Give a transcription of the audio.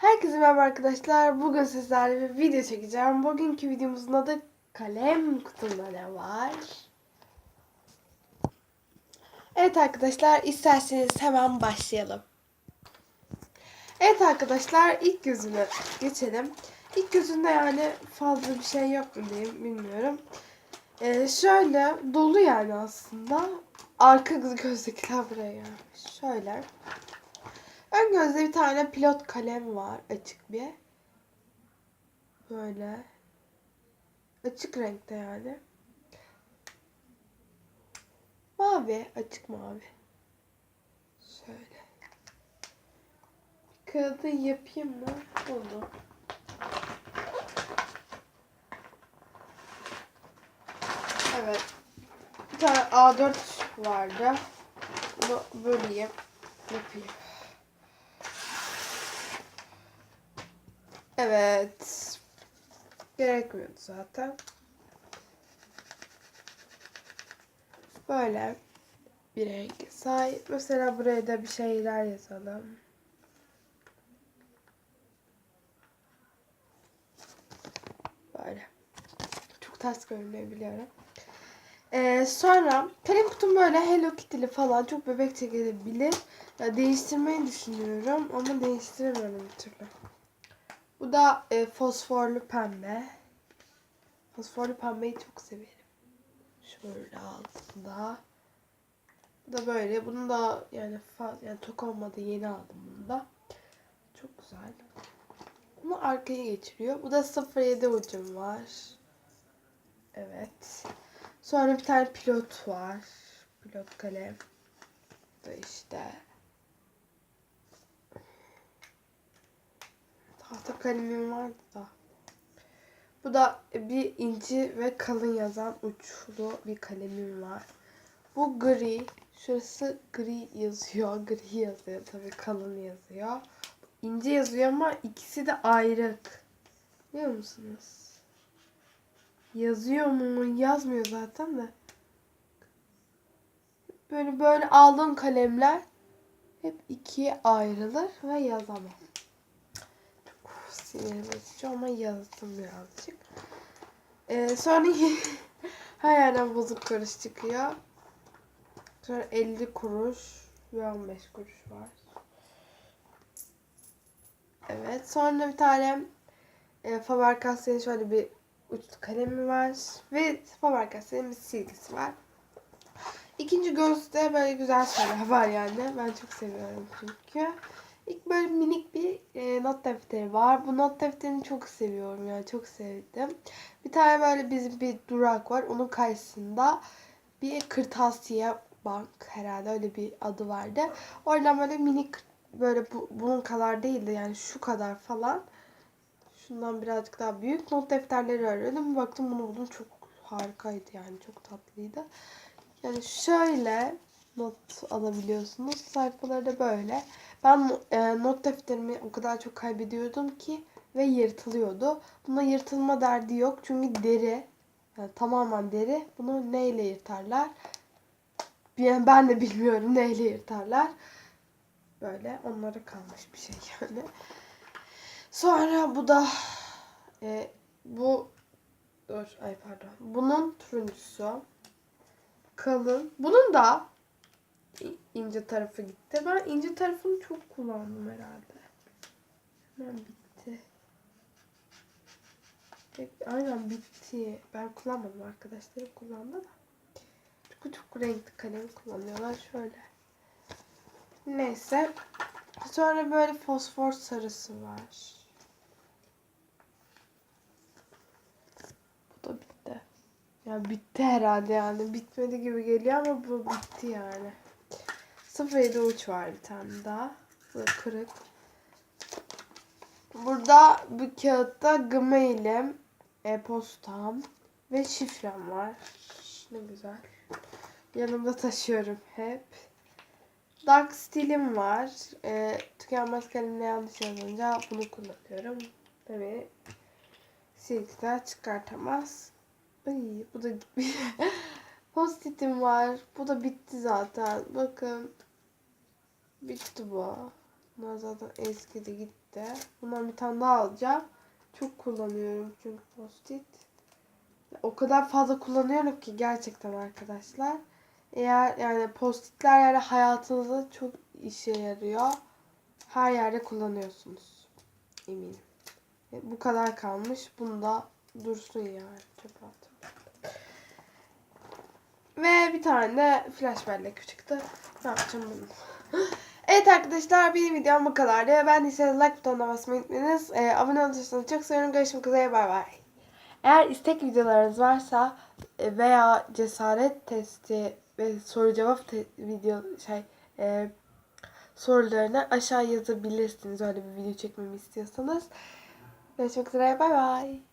Herkese merhaba arkadaşlar. Bugün sizlerle bir video çekeceğim. Bugünkü videomuzun adı kalem kutumda ne var? Evet arkadaşlar isterseniz hemen başlayalım. Evet arkadaşlar ilk gözüne geçelim. İlk gözünde yani fazla bir şey yok mu diyeyim bilmiyorum. Ee, şöyle dolu yani aslında. Arka gözdekiler buraya. Şöyle. Ön gözde bir tane pilot kalem var açık bir. Böyle. Açık renkte yani. Mavi, açık mavi. Şöyle. Kağıdı yapayım mı? Oldu. Evet. Bir tane A4 vardı. Bunu böleyim. Yapayım. Evet. Gerekmiyordu zaten. Böyle bir renk sahip. Mesela buraya da bir şeyler yazalım. Böyle. Çok ters görünüyor biliyorum. Ee, sonra kalem kutum böyle Hello Kitty'li falan çok bebekçe gelebilir. Ya, değiştirmeyi düşünüyorum ama değiştiremiyorum bir türlü. Bu da e, fosforlu pembe. Fosforlu pembeyi çok severim. Şöyle altında. Bu da böyle. Bunu da yani yani tok olmadı yeni aldım bunu da. Çok güzel. Bunu arkaya geçiriyor. Bu da 07 ucum var. Evet. Sonra bir tane pilot var. Pilot kalem. Bu da işte Tahta kalemim vardı da. Bu da bir inci ve kalın yazan uçlu bir kalemim var. Bu gri. Şurası gri yazıyor. Gri yazıyor tabii kalın yazıyor. İnce yazıyor ama ikisi de ayrık. Biliyor musunuz? Yazıyor mu? Yazmıyor zaten de. Böyle böyle aldığım kalemler hep ikiye ayrılır ve yazamam sinir bozucu ama yazdım birazcık. Ee, sonra her yerden bozuk kuruş çıkıyor. Sonra 50 kuruş ve 15 kuruş var. Evet. Sonra bir tane e, Faber-Castell'in şöyle bir uçlu kalemi var. Ve Faber-Castell'in bir silgisi var. İkinci gözde böyle güzel şeyler var yani. Ben çok seviyorum çünkü. İlk böyle minik bir e, not defteri var. Bu not defterini çok seviyorum yani çok sevdim. Bir tane böyle bizim bir durak var. Onun karşısında bir kırtasiye bank herhalde öyle bir adı vardı. Oradan böyle minik böyle bu, bunun kadar değildi yani şu kadar falan. Şundan birazcık daha büyük not defterleri arıyordum. Baktım bunu buldum çok harikaydı yani çok tatlıydı. Yani şöyle not alabiliyorsunuz. Sayfaları da böyle. Ben e, not defterimi o kadar çok kaybediyordum ki ve yırtılıyordu. Bunda yırtılma derdi yok çünkü deri. Yani tamamen deri. Bunu neyle yırtarlar? Yani ben de bilmiyorum neyle yırtarlar. Böyle onlara kalmış bir şey yani. Sonra bu da e, bu dur ay pardon. Bunun turuncusu kalın. Bunun da ince tarafı gitti. Ben ince tarafını çok kullandım herhalde. Hemen bitti. Aynen bitti. Ben kullanmadım arkadaşlarım kullandı da. Çok çok renkli kalem kullanıyorlar şöyle. Neyse. Sonra böyle fosfor sarısı var. Bu da bitti. Ya bitti herhalde yani. Bitmedi gibi geliyor ama bu bitti yani. 07 uç var bir tane daha. Bu kırık. Burada bir kağıtta gmailim, e-postam ve şifrem var. Ne güzel. Yanımda taşıyorum hep. Dark stilim var. E, tükenmez kalemle yanlış yazınca bunu kullanıyorum. Tabii silgiler çıkartamaz. Ay, bu da gitmiş. Postitim var. Bu da bitti zaten. Bakın Bitti bu. Bunlar zaten eskidi gitti. Bundan bir tane daha alacağım. Çok kullanıyorum çünkü post-it. O kadar fazla kullanıyorum ki gerçekten arkadaşlar. Eğer yani post-itler yani hayatınızda çok işe yarıyor. Her yerde kullanıyorsunuz. Eminim. E, Bu kadar kalmış. Bunda dursun yani. Çok rahat. Ve bir tane de flash bellek çıktı. Ne yapacağım bunu? Evet arkadaşlar benim videom bu kadardı. Ben de size like butonuna basmayı unutmayınız. Ee, abone olursanız çok sevinirim. Görüşmek üzere. Bay bay. Eğer istek videolarınız varsa e, veya cesaret testi ve soru cevap te- video şey e, sorularını aşağı yazabilirsiniz. Öyle bir video çekmemi istiyorsanız. Görüşmek üzere. Bay bay.